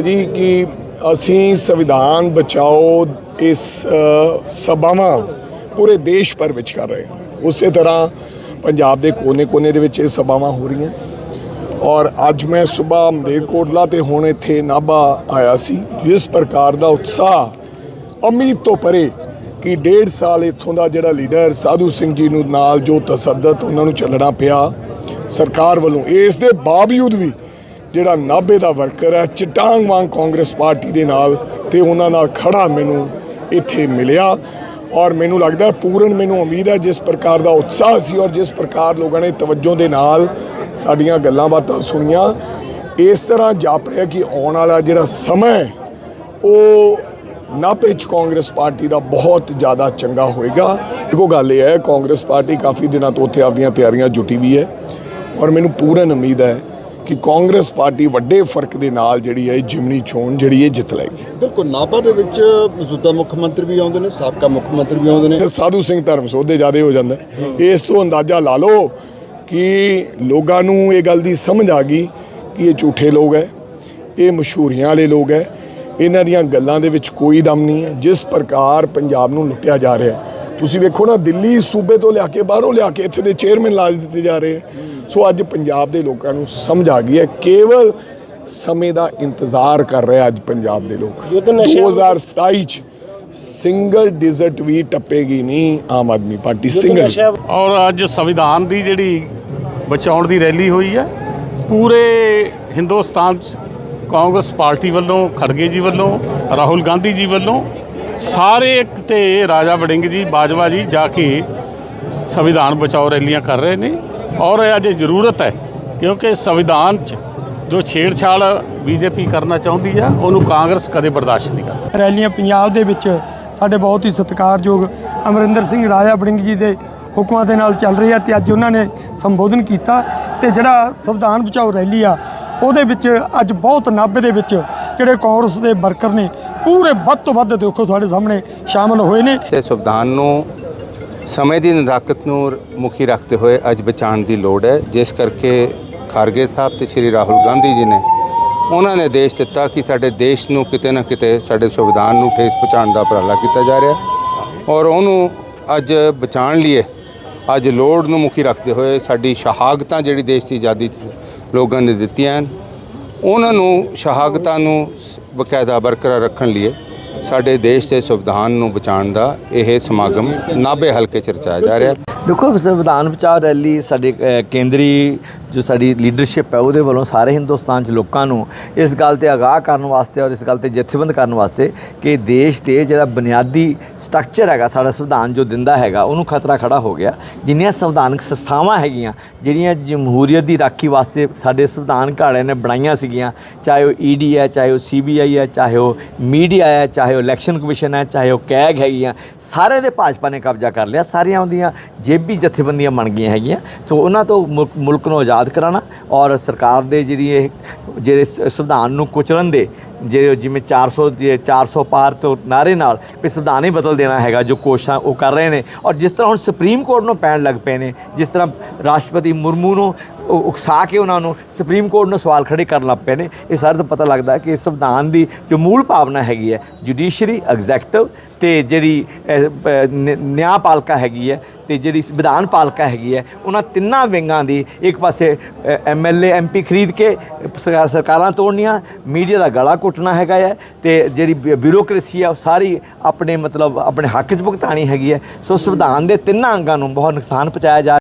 ਹੈ ਜੀ ਕਿ ਅਸੀਂ ਸੰਵਿਧਾਨ ਬਚਾਓ ਇਸ ਸਭਾਵਾਂ ਪੂਰੇ ਦੇਸ਼ ਭਰ ਵਿੱਚ ਕਰ ਰਹੇ ਹਾਂ। ਉਸੇ ਤਰ੍ਹਾਂ ਪੰਜਾਬ ਦੇ ਕੋਨੇ-ਕੋਨੇ ਦੇ ਵਿੱਚ ਇਹ ਸਭਾਵਾਂ ਹੋ ਰਹੀਆਂ। ਔਰ ਅੱਜ ਮੈਂ ਸਵੇਰ ਮਲੇਰਕੋਟਲਾ ਤੇ ਹੁਣ ਇੱਥੇ ਨਾਭਾ ਆਇਆ ਸੀ। ਜਿਸ ਪ੍ਰਕਾਰ ਦਾ ਉਤਸ਼ਾਹ ਉਮੀਦ ਤੋਂ ਪਰੇ ਕਿ ਡੇਢ ਸਾਲ ਇੱਥੋਂ ਦਾ ਜਿਹੜਾ ਲੀਡਰ ਸਾਧੂ ਸਿੰਘ ਜੀ ਨੂੰ ਨਾਲ ਜੋ ਤਸੱਦਦ ਉਹਨਾਂ ਨੂੰ ਚੱਲਣਾ ਪਿਆ, ਸਰਕਾਰ ਵੱਲੋਂ ਇਸ ਦੇ ਬਾਵਜੂਦ ਵੀ ਜਿਹੜਾ ਨਾਭੇ ਦਾ ਵਰਕਰ ਹੈ, ਚਟਾਂਗ ਵਾਂਗ ਕਾਂਗਰਸ ਪਾਰਟੀ ਦੇ ਨਾਲ ਤੇ ਉਹਨਾਂ ਨਾਲ ਖੜਾ ਮੈਨੂੰ ਇੱਥੇ ਮਿਲਿਆ ਔਰ ਮੈਨੂੰ ਲੱਗਦਾ ਪੂਰਨ ਮੈਨੂੰ ਉਮੀਦ ਹੈ ਜਿਸ ਪ੍ਰਕਾਰ ਦਾ ਉਤਸ਼ਾਹ ਸੀ ਔਰ ਜਿਸ ਪ੍ਰਕਾਰ ਲੋਕਾਂ ਨੇ ਤਵੱਜੋ ਦੇ ਨਾਲ ਸਾਡੀਆਂ ਗੱਲਾਂ ਬਾਤਾਂ ਸੁਣੀਆਂ, ਇਸ ਤਰ੍ਹਾਂ ਜਾਪ ਰਿਹਾ ਕਿ ਆਉਣ ਵਾਲਾ ਜਿਹੜਾ ਸਮਾਂ ਉਹ ਨਾਭੇ 'ਚ ਕਾਂਗਰਸ ਪਾਰਟੀ ਦਾ ਬਹੁਤ ਜ਼ਿਆਦਾ ਚੰਗਾ ਹੋਏਗਾ। ਇੱਕੋ ਗੱਲ ਇਹ ਹੈ, ਕਾਂਗਰਸ ਪਾਰਟੀ ਕਾਫੀ ਦਿਨਾਂ ਤੋਂ ਉੱਥੇ ਆਪਦੀਆਂ ਤਿਆਰੀਆਂ ਜੁਟੀ ਵੀ ਹੈ ਔਰ ਮੈਨੂੰ ਪੂਰਨ ਉਮੀਦ ਹੈ ਕਿ ਕਾਂਗਰਸ ਪਾਰਟੀ ਵੱਡੇ ਫ਼ਰਕ ਦੇ ਨਾਲ ਜਿਹੜੀ ਹੈ ਜਿਮਨੀ ਚੋਣ ਜਿਹੜੀ ਇਹ ਜਿੱਤ ਲਏਗੀ ਬਿਲਕੁਲ ਨਾਭਾ ਦੇ ਵਿੱਚ ਮੌਜੂਦਾ ਮੁੱਖ ਮੰਤਰੀ ਵੀ ਆਉਂਦੇ ਨੇ ਸਾਬਕਾ ਮੁੱਖ ਮੰਤਰੀ ਵੀ ਆਉਂਦੇ ਨੇ ਤੇ ਸਾਧੂ ਸਿੰਘ ਧਰਮ ਸੋਧੇ ਜ਼ਿਆਦੇ ਹੋ ਜਾਂਦਾ ਹੈ। ਇਸ ਤੋਂ ਅੰਦਾਜ਼ਾ ਲਾ ਲਓ ਕਿ ਲੋਕਾਂ ਨੂੰ ਇਹ ਗੱਲ ਦੀ ਸਮਝ ਆ ਗਈ ਕਿ ਇਹ ਝੂਠੇ ਲੋਕ ਹੈ ਇਹ ਮਸ਼ਹੂਰੀਆਂ ਵਾਲੇ ਲੋਕ ਹੈ ਇਹਨਾਂ ਦੀਆਂ ਗੱਲਾਂ ਦੇ ਵਿੱਚ ਕੋਈ ਦਮ ਨਹੀਂ ਹੈ ਜਿਸ ਪ੍ਰਕਾਰ ਪੰਜਾਬ ਨੂੰ ਲੁੱਟਿਆ ਜਾ ਰਿਹਾ ਹੈ ਤੁਸੀਂ ਵੇਖੋ ਨਾ ਦਿੱਲੀ ਸੂਬੇ ਤੋਂ ਲਿਆ ਕੇ ਬਾਹਰੋਂ ਲਿਆ ਕੇ ਇੱਥੇ ਦੇ ਚੇਅਰਮੈਨ ਲਾ ਦਿੱਤੇ ਜਾ ਰਹੇ ਹੈ। ਸੋ ਅੱਜ ਪੰਜਾਬ ਦੇ ਲੋਕਾਂ ਨੂੰ ਸਮਝ ਆ ਗਈ ਹੈ ਕੇਵਲ ਸਮੇਂ ਦਾ ਇੰਤਜ਼ਾਰ ਕਰ ਰਿਹਾ ਅੱਜ ਪੰਜਾਬ ਦੇ ਲੋਕ। 2027 ਚ ਸਿੰਗਲ ਡਿਜ਼ਰਟ ਵੀ ਟੱਪੇਗੀ ਨਹੀਂ ਆਮ ਆਦਮੀ ਪਾਰਟੀ ਸਿੰਗਲ ਔਰ ਅੱਜ ਸੰਵਿਧਾਨ ਦੀ ਜਿਹੜੀ ਬਚਾਉਣ ਦੀ ਰੈਲੀ ਹੋਈ ਹੈ ਪੂਰੇ ਹਿੰਦੁਸਤਾਨ 'ਚ ਕਾਂਗਰਸ ਪਾਰਟੀ ਵੱਲੋਂ ਖੜਗੇ ਜੀ ਵੱਲੋਂ ਰਾਹੁਲ ਗਾਂਧੀ ਜੀ ਵੱਲੋਂ ਸਾਰੇ ਇੱਕ ਤੇ ਰਾਜਾ ਵੜਿੰਗ ਜੀ ਬਾਜਵਾ ਜੀ ਜਾ ਕੇ ਸੰਵਿਧਾਨ ਬਚਾਓ ਰੈਲੀਆਂ ਕਰ ਰਹੇ ਨੇ। ਔਰ ਇਹ ਅੱਜ ਜ਼ਰੂਰਤ ਹੈ ਕਿਉਂਕਿ ਸੰਵਿਧਾਨ 'ਚ ਜੋ ਛੇੜਛਾੜ ਬੀਜੇਪੀ ਕਰਨਾ ਚਾਹੁੰਦੀ ਆ ਉਹਨੂੰ ਕਾਂਗਰਸ ਕਦੇ ਬਰਦਾਸ਼ਤ ਨਹੀਂ ਕਰਦੀ। ਰੈਲੀਆਂ ਪੰਜਾਬ ਦੇ ਵਿੱਚ ਸਾਡੇ ਬਹੁਤ ਹੀ ਸਤਿਕਾਰਯੋਗ ਅਮਰਿੰਦਰ ਸਿੰਘ ਰਾਜਾ ਬੜਿੰਗ ਜੀ ਦੇ ਹੁਕਮਾਂ ਦੇ ਨਾਲ ਚੱਲ ਰਹੀ ਆ ਤੇ ਅੱਜ ਉਹਨਾਂ ਨੇ ਸੰਬੋਧਨ ਕੀਤਾ ਤੇ ਜਿਹੜਾ ਸੰਵਿਧਾਨ ਬਚਾਓ ਰੈਲੀ ਆ ਉਹਦੇ ਵਿੱਚ ਅੱਜ ਬਹੁਤ ਨਾਭੇ ਦੇ ਵਿੱਚ ਜਿਹੜੇ ਕਾਂਗਰਸ ਦੇ ਵਰਕਰ ਨੇ ਪੂਰੇ ਵੱਧ ਤੋਂ ਵੱਧ ਦੇਖੋ ਤੁਹਾਡੇ ਸਾਹਮਣੇ ਸ਼ਾਮਲ ਹੋਏ ਨੇ। ਤੇ ਸੰਵਿਧਾਨ ਨੂੰ ਸਮੇਂ ਦੀ ਨਜ਼ਾਕਤ ਨੂੰ ਮੁਖੀ ਰੱਖਦੇ ਹੋਏ ਅੱਜ ਬਚਾਉਣ ਦੀ ਲੋੜ ਹੈ। ਜਿਸ ਕਰਕੇ ਖਾਰਗੇ ਸਾਹਿਬ ਤੇ ਸ਼੍ਰੀ ਰਾਹੁਲ ਗਾਂਧੀ ਜੀ ਨੇ ਉਹਨਾਂ ਨੇ ਦੇਸ਼ ਦਿੱਤਾ ਕਿ ਸਾਡੇ ਦੇਸ਼ ਨੂੰ ਕਿਤੇ ਨਾ ਕਿਤੇ ਸਾਡੇ ਸੰਵਿਧਾਨ ਨੂੰ ਠੇਸ ਪਹੁੰਚਾਉਣ ਦਾ ਉਪਰਾਲਾ ਕੀਤਾ ਜਾ ਰਿਹਾ ਔਰ ਉਹਨੂੰ ਅੱਜ ਬਚਾਉਣ ਲਈ ਅੱਜ ਲੋੜ ਨੂੰ ਮੁਖੀ ਰੱਖਦੇ ਹੋਏ ਸਾਡੀ ਸ਼ਹਾਦਤਾਂ ਜਿਹੜੀ ਦੇਸ਼ ਦੀ ਆਜ਼ਾਦੀ 'ਚ ਲੋਕਾਂ ਨੇ ਦਿੱਤੀਆਂ ਹਨ, ਉਹਨਾਂ ਨੂੰ ਸ਼ਹਾਦਤਾਂ ਨੂੰ ਬਕਾਇਦਾ ਬਰਕਰਾਰ ਰੱਖਣ ਲਈ ਸਾਡੇ ਦੇਸ਼ ਦੇ ਸੰਵਿਧਾਨ ਨੂੰ ਬਚਾਉਣ ਦਾ ਇਹ ਸਮਾਗਮ ਨਾਭੇ ਹਲਕੇ 'ਚ ਰਚਾਇਆ ਜਾ ਰਿਹਾ ਦੇਖੋ ਸੰਵਿਧਾਨ ਬਚਾਓ ਰੈਲੀ ਸਾਡੇ ਕੇਂਦਰੀ ਜੋ ਸਾਡੀ ਲੀਡਰਸ਼ਿਪ ਹੈ, ਉਹਦੇ ਵੱਲੋਂ ਸਾਰੇ ਹਿੰਦੁਸਤਾਨ 'ਚ ਲੋਕਾਂ ਨੂੰ ਇਸ ਗੱਲ ਤੇ ਆਗਾਹ ਕਰਨ ਵਾਸਤੇ ਔਰ ਇਸ ਗੱਲ ਤੇ ਜਥੇਬੰਦ ਕਰਨ ਵਾਸਤੇ ਕਿ ਦੇਸ਼ ਦੇ ਜਿਹੜਾ ਬੁਨਿਆਦੀ ਸਟਰਕਚਰ ਹੈਗਾ, ਸਾਡਾ ਸੰਵਿਧਾਨ ਜੋ ਦਿੰਦਾ ਹੈਗਾ, ਉਹਨੂੰ ਖਤਰਾ ਖੜਾ ਹੋ ਗਿਆ। ਜਿੰਨੀਆਂ ਸੰਵਿਧਾਨਕ ਸੰਸਥਾਵਾਂ ਹੈਗੀਆਂ, ਜਿਹੜੀਆਂ ਜਮਹੂਰੀਅਤ ਦੀ ਰਾਖੀ ਵਾਸਤੇ ਸਾਡੇ ਸੰਵਿਧਾਨ ਘਾੜਿਆਂ ਨੇ ਬਣਾਈਆਂ ਸੀਗੀਆਂ, ਚਾਹੇ ਉਹ ਈਡੀ ਹੈ, ਚਾਹੇ ਉਹ ਸੀਬੀਆਈ ਹੈ, ਚਾਹੇ ਉਹ ਮੀਡੀਆ ਹੈ, ਚਾਹੇ ਉਹ ਇਲੈਕਸ਼ਨ ਕਮਿਸ਼ਨ ਹੈ, ਚਾਹੇ ਉਹ ਕੈਗ ਹੈਗੀਆਂ ਸਾਰੇ ਦੇ ਭਾਜਪਾ ਨੇ ਕਬਜ਼ਾ ਕਰ ਲਿਆ। ਸਾਰੀਆਂ ਉਹਦੀਆਂ ਜੇਬੀ ਜਥੇਬੰਦੀਆਂ ਬਣ ਗਈਆਂ ਹੈਗੀਆਂ। ਸੋ ਉਹਨਾਂ ਤੋਂ ਮੁਲਕ- ਮੁਲਕ ਨੂੰ ਆਜ਼ਾਦ ਕਰਾਉਣਾ ਔਰ ਸਰਕਾਰ ਦੇ ਜਿਹੜੀ ਇਹ ਜਿਹੜੇ ਸੰਵਿਧਾਨ ਨੂੰ ਕੁਚਲਣ ਦੇ ਜਿਹੜੇ ਜਿਵੇਂ 400 ਦੇ 400 ਪਾਰ ਤੋਂ ਨਾਰੇ ਨਾਲ ਵੀ ਸੰਵਿਧਾਨ ਹੀ ਬਦਲ ਦੇਣਾ ਹੈਗਾ ਜੋ ਕੋਸ਼ਿਸ਼ਾਂ ਉਹ ਕਰ ਰਹੇ ਨੇ। ਔਰ ਜਿਸ ਤਰ੍ਹਾਂ ਹੁਣ ਸੁਪਰੀਮ ਕੋਰਟ ਨੂੰ ਪੈਣ ਲੱਗ ਪਏ ਨੇ, ਜਿਸ ਤਰ੍ਹਾਂ ਰਾਸ਼ਟਰਪਤੀ ਮੁਰਮੂ ਨੂੰ ਉਕਸਾ ਕੇ ਉਹਨਾਂ ਨੂੰ ਸੁਪਰੀਮ ਕੋਰਟ ਨੂੰ ਸਵਾਲ ਖੜੇ ਕਰਨ ਲੱਗ ਪਏ ਨੇ। ਇਹ ਸਾਰੇ ਤੋਂ ਪਤਾ ਲੱਗਦਾ ਕਿ ਸੰਵਿਧਾਨ ਦੀ ਜੋ ਮੂਲ ਭਾਵਨਾ ਹੈਗੀ ਹੈ ਜੁਡੀਸ਼ਰੀ ਐਗਜ਼ੈਕਟਿਵ ਤੇ ਜਿਹੜੀ ਅਹ, ਪ- ਨਿ- ਹੈਗੀ ਹੈ ਤੇ ਜਿਹੜੀ ਵਿਧਾਨ ਪਾਲਿਕਾ ਹੈਗੀ ਹੈ ਉਹਨਾਂ ਤਿੰਨਾਂ ਵਿੰਗਾਂ ਦੀ ਇੱਕ ਪਾਸੇ ਐਮਐਲਏ ਐਮਪੀ ਖਰੀਦ ਕੇ ਸਰਕਾਰ- ਸਰਕਾਰਾਂ ਤੋੜਨੀਆਂ ਮੀਡੀਆ ਦਾ ਗਲਾ ਘੁੱਟਣਾ ਹੈਗਾ ਹੈ ਤੇ ਜਿਹੜੀ ਬਿ- ਬਿਊਰੋਕ੍ਰੇਸੀ ਆ ਉਹ ਸਾਰੀ ਆਪਣੇ ਮਤਲਬ ਆਪਣੇ ਹੱਕ 'ਚ ਭੁਗਤਾਣੀ ਹੈਗੀ ਹੈ। ਸੋ ਸੰਵਿਧਾਨ ਦੇ ਤਿੰਨਾਂ ਅੰਗਾਂ ਨੂੰ ਬਹੁਤ ਨੁਕਸਾਨ ਪਹੁੰਚਾਇਆ ਜਾ